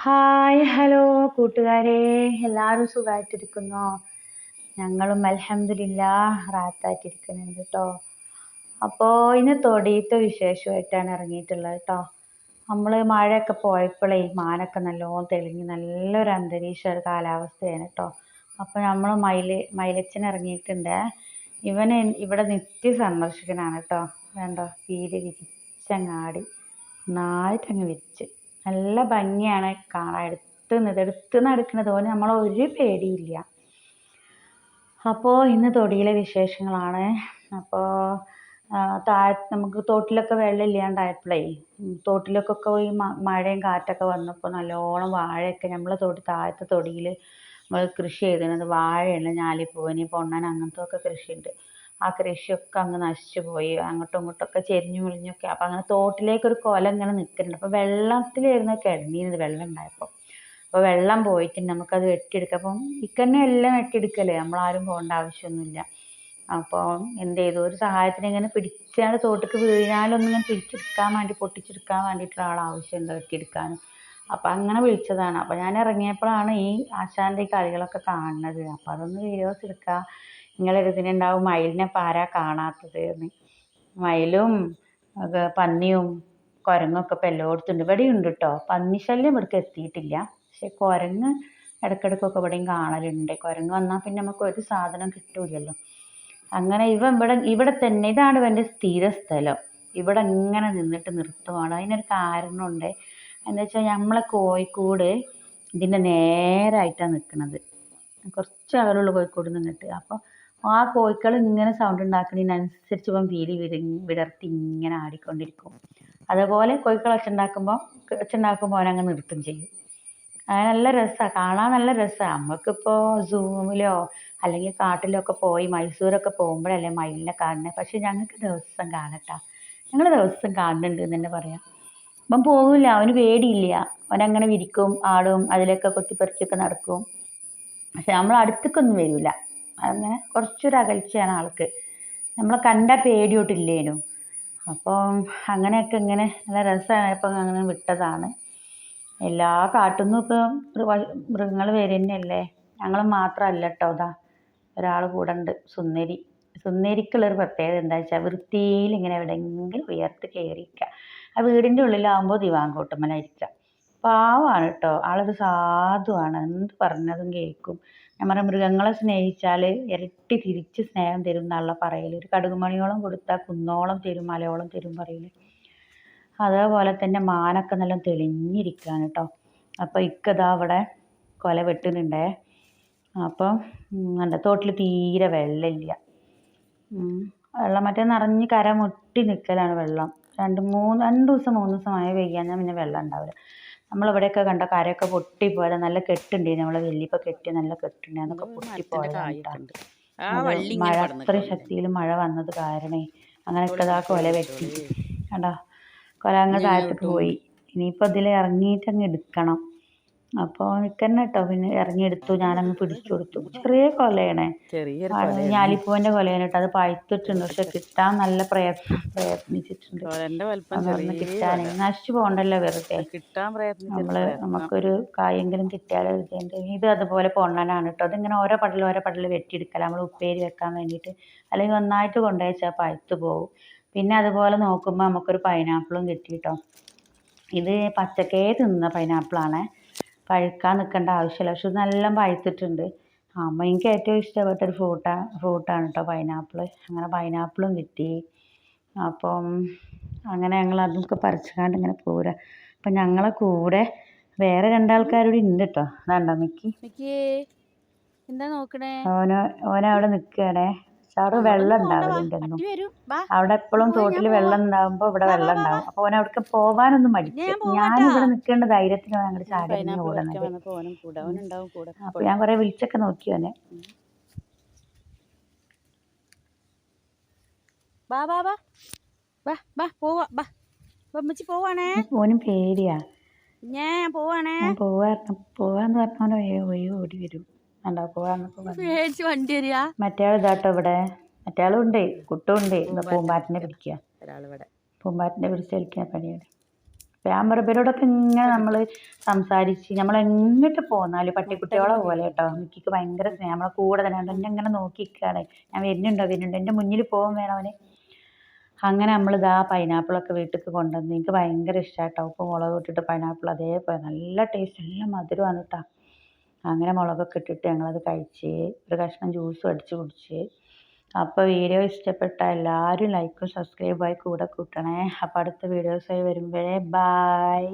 Hi hello കൂട്ടുകാരെ. എല്ലാവരും സുഖമായിട്ടിരിക്കുന്നോ ഞങ്ങളും അൽഹംദുലില്ലാ റാത്തായിട്ടിരിക്കുന്നുണ്ട് കേട്ടോ അപ്പോൾ ഇന്ന് തൊടിയത്തെ വിശേഷമായിട്ടാണ് ഇറങ്ങിയിട്ടുള്ളത് കേട്ടോ നമ്മൾ മഴയൊക്കെ പോയപ്പോഴേ മാനൊക്കെ നല്ലോണം തെളിഞ്ഞ് നല്ലൊരു അന്തരീക്ഷ ഒരു കാലാവസ്ഥയാണ് കേട്ടോ അപ്പോൾ നമ്മൾ മയിൽ മയിലച്ചൻ ഇറങ്ങിയിട്ടുണ്ട്. ഇവന് ഇവിടെ നിത്യ സന്ദർശകനാണ് കേട്ടോ വേണ്ടോ തീരെ വിരിച്ചങ്ങാടി. നായിട്ടങ്ങ് വിരിച്ച്. നല്ല ഭംഗിയാണ് കാണാൻ. എടുത്ത് എടുത്ത് നടക്കുന്നത് പോലെ നമ്മൾ ഒരു പേടിയില്ല. അപ്പോൾ ഇന്ന് തൊടിയിലെ വിശേഷങ്ങളാണ്. അപ്പോൾ താഴെ നമുക്ക് തോട്ടിലൊക്കെ വെള്ളം ഇല്ലാണ്ടായപ്പോഴേ തോട്ടിലൊക്കെ ഈ മഴയും കാറ്റൊക്കെ വന്നപ്പോൾ നല്ലോണം വാഴയൊക്കെ നമ്മളെ തൊടി താഴത്തെ തൊടിയിൽ നമ്മൾ കൃഷി ചെയ്തിരുന്നത്. വാഴയാണ് ഞാലിപ്പൂവന് പൊണ്ണൻ അങ്ങനത്തെ ഒക്കെ കൃഷിയുണ്ട്. ആ കൃഷിയൊക്കെ അങ്ങ് നശിച്ചു പോയി. അങ്ങോട്ടും ഇങ്ങോട്ടൊക്കെ ചെരിഞ്ഞു മുളിഞ്ഞൊക്കെ അപ്പൊ അങ്ങനെ തോട്ടിലേക്ക് ഒരു കുല ഇങ്ങനെ നിൽക്കുന്നുണ്ട്. അപ്പോൾ വെള്ളത്തിലായിരുന്നു കിടന്നിരുന്നത് വെള്ളം ഉണ്ടായപ്പോൾ അപ്പോൾ വെള്ളം പോയിട്ട് നമുക്കത് വെട്ടിയെടുക്കാം. അപ്പം ഇക്കന്നെ എല്ലാം വെട്ടിയെടുക്കല്ലേ? നമ്മളാരും പോകേണ്ട ആവശ്യമൊന്നുമില്ല. അപ്പോൾ എന്ത് ചെയ്തു? ഒരു സഹായത്തിന് ഇങ്ങനെ പിടിച്ചാൽ തോട്ടിക്ക് വീഴാലൊന്നും ഇങ്ങനെ പിടിച്ചെടുക്കാൻ വേണ്ടി പൊട്ടിച്ചെടുക്കാൻ വേണ്ടിയിട്ടുള്ള ആൾ ആവശ്യമുണ്ട് വെട്ടിയെടുക്കാനും അപ്പം അങ്ങനെ വിളിച്ചതാണ്. അപ്പം ഞാൻ ഇറങ്ങിയപ്പോഴാണ് ഈ ആശാന്റെ കളികളൊക്കെ കാണുന്നത്. അപ്പോൾ അതൊന്ന് വീഡിയോസ് എടുക്കുക നിങ്ങളൊരിതിനുണ്ടാവും മയിലിനെ പാരാ കാണാത്തത് എന്ന്. മയിലും പന്നിയും കുരങ്ങൊക്കെ ഇപ്പം എല്ലായിടത്തും ഉണ്ട് ഇവിടെ ഉണ്ട് കേട്ടോ പന്നി ശല്യം ഇവിടേക്ക് എത്തിയിട്ടില്ല. പക്ഷെ കുരങ്ങ് ഇടയ്ക്കിടയ്ക്കൊക്കെ ഇവിടെയും കാണലുണ്ട്. കുരങ്ങ് വന്നാൽ പിന്നെ നമുക്ക് ഒരു സാധനം കിട്ടൂലല്ലോ. അങ്ങനെ ഇവൻ ഇവിടെ ഇവിടെ തന്നെ ഇതാണ് ഇവന്റെ സ്ഥിര സ്ഥലം ഇവിടെ ഇങ്ങനെ നിന്നിട്ട് നിർത്തുവാണ്. അതിനൊരു കാരണമുണ്ട്. എന്താ വെച്ചാൽ നമ്മളെ കോഴിക്കോട് ഇതിന്റെ നേരായിട്ടാണ് നിൽക്കുന്നത്. കുറച്ച് അകലുള്ള കോഴിക്കോട് നിന്നിട്ട്. അപ്പോൾ ആ കോഴികൾ ഇങ്ങനെ സൗണ്ട് ഉണ്ടാക്കുന്നതിനനുസരിച്ച് ഇവൻ പീലി വിരി വിടർത്തി ഇങ്ങനെ ആടിക്കൊണ്ടിരിക്കും. അതേപോലെ കോഴികൾ ഒച്ച ഉണ്ടാക്കുമ്പോൾ ഒച്ച ഉണ്ടാക്കുമ്പോൾ അവനങ്ങ് നിർത്തും ചെയ്യും. അത് നല്ല രസമാണ് കാണാൻ നല്ല രസമാണ് നമുക്കിപ്പോൾ സൂമിലോ അല്ലെങ്കിൽ കാട്ടിലോ ഒക്കെ പോയി മൈസൂരൊക്കെ പോകുമ്പോഴല്ലേ മയിലിനെ കാണുന്നത് പക്ഷെ ഞങ്ങൾക്ക് ദിവസം കാണട്ടാ. ഞങ്ങൾ ദിവസം കാണുന്നുണ്ട് എന്ന് തന്നെ പറയാം. അപ്പം പോകില്ല അവന് പേടിയില്ല. അവനങ്ങനെ വിരിക്കും ആടും അതിലൊക്കെ കൊത്തിപ്പറിച്ചൊക്കെ നടക്കും. പക്ഷെ നമ്മൾ അടുത്തേക്കൊന്നും വരില്ല അങ്ങനെ കുറച്ചൊരു അകൽച്ചയാണ് ആൾക്ക്. നമ്മൾ കണ്ട പേടിയോട്ടില്ലേനു. അപ്പോൾ അങ്ങനെയൊക്കെ ഇങ്ങനെ നല്ല രസമായപ്പോൾ അങ്ങനെ വിട്ടതാണ്. എല്ലാ കാട്ടിൽ നിന്നും ഇപ്പം മൃഗങ്ങൾ വരുന്നല്ലേ ഞങ്ങൾ മാത്രമല്ല കേട്ടോ അതാ ഒരാൾ കൂടെ ഉണ്ട് സുന്ദരി. സുന്ദരിക്കുള്ളൊരു പ്രത്യേകത എന്താ വെച്ചാൽ വൃത്തിയിൽ ഇങ്ങനെ എവിടെയെങ്കിലും ഉയർത്ത് കയറിയിരിക്കുക ആ വീടിന്റെ ഉള്ളിലാകുമ്പോൾ ദിവാങ്കോട്ടുമ്മലായിരിക്കുക പാവമാണ് കേട്ടോ ആളൊരു സാധുവാണ്. എന്ത് പറഞ്ഞതും കേൾക്കും. ഞാൻ പറയാം മൃഗങ്ങളെ സ്നേഹിച്ചാൽ ഇരട്ടി തിരിച്ച് സ്നേഹം തരും എന്നുള്ള പറയൽ ഒരു കടുകുമണിയോളം കൊടുത്താൽ കുന്നോളം തരും മലയോളം തരും പറയൽ അതേപോലെ തന്നെ മാനൊക്കെ നല്ല തെളിഞ്ഞിരിക്കുകയാണ് കേട്ടോ അപ്പോൾ ഇക്കതാ അവിടെ കൊല വെട്ടുന്നുണ്ടേ. അപ്പം എന്റെ തോട്ടിൽ തീരെ വെള്ളമില്ല. വെള്ളം മറ്റേ നിറഞ്ഞ് കര മുട്ടി നിൽക്കലാണ് വെള്ളം. രണ്ട് മൂന്ന് രണ്ട് ദിവസം മൂന്ന് ദിവസം മഴ പിന്നെ വെള്ളം ഉണ്ടാവില്ല. നമ്മളിവിടെയൊക്കെ കണ്ട കരയൊക്കെ പൊട്ടിപ്പോയത്. നല്ല കെട്ടുണ്ട് നമ്മളെ വല്യപ്പോൾ കെട്ടി നല്ല കെട്ടുണ്ട്. അതൊക്കെ പൊട്ടിപ്പോയതാണ് മഴ അത്രയും ശക്തിയിൽ മഴ വന്നത് കാരണേ. അങ്ങനെയൊക്കെ ഇതാ കൊല വെട്ടി. കണ്ടോ? കൊല അങ്ങ് താഴത്തേക്ക് പോയി. ഇനിയിപ്പോൾ ഇതിൽ ഇറങ്ങിയിട്ട് അങ്ങ് എടുക്കണം. അപ്പോൾ നിക്കന്നെ കേട്ടോ പിന്നെ ഇറങ്ങിയെടുത്തു ഞാനങ്ങ് പിടിച്ചു കൊടുത്തു. ചെറിയ കൊലയാണേ. ഞാലിപ്പൂവിന്റെ കൊലയാണ്. കേട്ടോ അത് പഴുത്തിട്ടുണ്ട് പക്ഷെ കിട്ടാൻ നല്ല പ്രയത്നം പ്രയത്നിച്ചിട്ടുണ്ട്. അതൊന്ന് കിട്ടാൻ നശിച്ചു പോകണ്ടല്ലോ വെറുതെ. നമ്മൾ നമുക്കൊരു കായെങ്കിലും കിട്ടിയാലോ ഇത് അതുപോലെ പൊണ്ണനാണ് കേട്ടോ അതിങ്ങനെ ഓരോ പടൽ ഓരോ പടൽ വെട്ടിയെടുക്കല. നമ്മൾ ഉപ്പേരി വെക്കാൻ വേണ്ടിട്ട് അല്ലെങ്കിൽ ഒന്നായിട്ട് കൊണ്ടുവച്ചാൽ പഴുത്ത് പോകും പിന്നെ അതുപോലെ നോക്കുമ്പോൾ നമുക്കൊരു പൈനാപ്പിളും കിട്ടി കേട്ടോ ഇത് പച്ചക്കേ തിന്ന പൈനാപ്പിളാണ്. പഴുക്കാൻ നിൽക്കേണ്ട ആവശ്യമില്ല. പക്ഷെ നല്ല പഴുത്തിട്ടുണ്ട്. അമ്മ എനിക്ക് ഏറ്റവും ഇഷ്ടപ്പെട്ട ഒരു ഫ്രൂട്ടാ ഫ്രൂട്ടാണ് കേട്ടോ പൈനാപ്പിൾ അങ്ങനെ പൈനാപ്പിളും കിട്ടി. അപ്പം അങ്ങനെ ഞങ്ങൾ അതൊക്കെ പറിച്ചുകൊണ്ട് ഇങ്ങനെ പോരാ. അപ്പം ഞങ്ങളെ കൂടെ വേറെ രണ്ടാൾക്കാരോട് ഉണ്ട് കേട്ടോ അതാണ്ടോ മിക്കി? എന്താ നോക്കണേ? ഓന് ഓനവിടെ നിൽക്കുകയാണേ അവിടെ വെള്ളം ഉണ്ടാവലുണ്ടെന്നും. അവിടെ എപ്പോഴും തോട്ടിൽ വെള്ളം ഉണ്ടാകുമ്പോൾ ഇവിടെ വെള്ളം ഉണ്ടാവും. അപ്പോൾ ഓൻ അവിടേക്ക് പോവാനൊന്നും മടിച്ചു ഇവിടെ നിൽക്കേണ്ട ധൈര്യത്തിന് ഓൻ അങ്ങോട്ട് ചാടി ഓടുന്നത്. അപ്പോൾ ഞാൻ കുറേ വിളിച്ചൊക്കെ നോക്കി ഓനെ. ബാ ബാ ബാ ബാ ബാ പോവാ ബാ അമ്മച്ചി പോവാണേ. ഓനും പേടിയാ. ഞാൻ പോവാണേ. പോവാ പോവാന്ന് പറഞ്ഞാൽ ഒയ്യോ ഓടി വരും. മറ്റേ ഇതാട്ടോ ഇവിടെ. മറ്റേ ഉണ്ട് കുട്ടും ഉണ്ട് പൂമ്പാറ്റിനെ പിടിക്കുക പൂമ്പാറ്റിനെ പിടിച്ച് കളിക്കുന്ന പണിയാണ് ഞാൻ പറയും ഇവരോടൊക്കെ ഇങ്ങനെ നമ്മൾ സംസാരിച്ച് നമ്മൾ എങ്ങോട്ട് പോന്നാലും പട്ടിക്കുട്ടികളെ പോലെ കേട്ടോ. മിക്കിക്ക് ഭയങ്കര സ്നേഹം. നമ്മളെ കൂടെ തന്നെ എന്നെ ഇങ്ങനെ നോക്കിക്കാണ്. ഞാൻ വരുന്നുണ്ടോ? വരുന്നുണ്ടോ. എന്റെ മുന്നിൽ പോകാൻ വേണം അവന്. അങ്ങനെ നമ്മൾ ഇതാ പൈനാപ്പിളൊക്കെ വീട്ടിലേക്ക് കൊണ്ടുവന്ന് എനിക്ക് ഭയങ്കര ഇഷ്ടമാണ് കേട്ടോ ഉപ്പ് മുളക് ഇട്ടിട്ട് പൈനാപ്പിൾ അതേപോലെ നല്ല ടേസ്റ്റ് നല്ല മധുരമാണ് കേട്ടോ. അങ്ങനെ മുളകൊക്കെ ഇട്ടിട്ട് ഞങ്ങളത് കഴിച്ച് ഒരു കഷ്ണം ജ്യൂസും അടിച്ച് കുടിച്ച്. അപ്പോൾ വീഡിയോ ഇഷ്ടപ്പെട്ട എല്ലാവരും ലൈക്കും സബ്സ്ക്രൈബായി കൂടെ കൂട്ടണേ. അപ്പോൾ അടുത്ത വീഡിയോസായി വരുമ്പോഴേ ബായ്